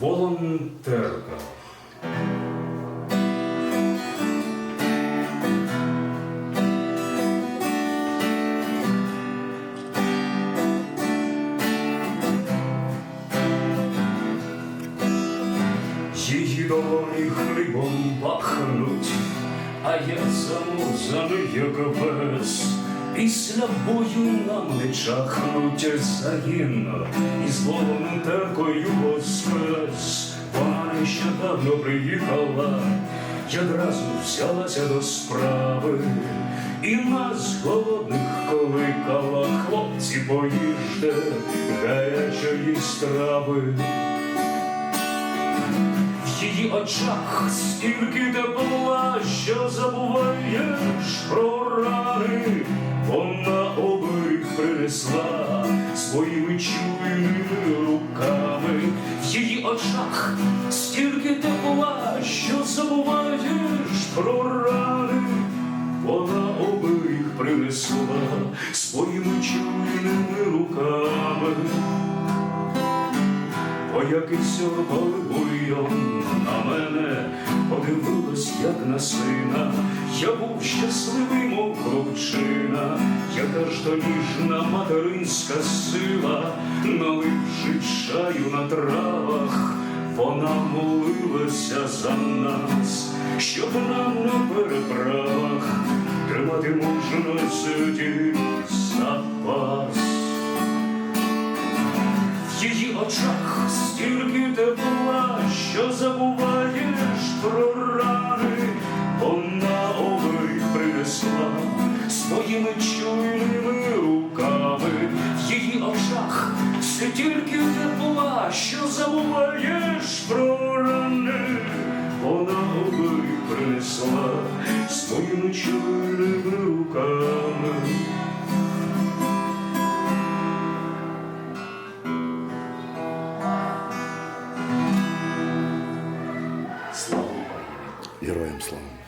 волонтерка. Її долоні хлібом пахнуть, а я замурзаний, як пес. Після бою на плечах крутять загін, і з волонтеркою воскрес. Вона нещодавно приїхала, і одразу взялася до справи, і нас голодних кликала, хлопці, поїжте гарячої страви. В її очах стільки тепла, що забуваєш про рани. Вона оберіг принесла своїми чуйними руками. В її очах стільки тепла, що забуваєш про рани. Вона оберіг принесла своїми чуйними руками. Вояки сьорбали бульйон на мене, подивилась, як на сина. Я був щасливий, мов хлопчина, яка ж то ніжна материнська сила, наливши чаю на травах, вона молилася за нас, щоб нам на переправах тримати мужності запас. В її очах стільки тепла, що забуваєш про рани. Вона оберіг принесла своїми забуваєш про рани. Вона оберіг принесла своїми чуйними руками. Слава Героям слава.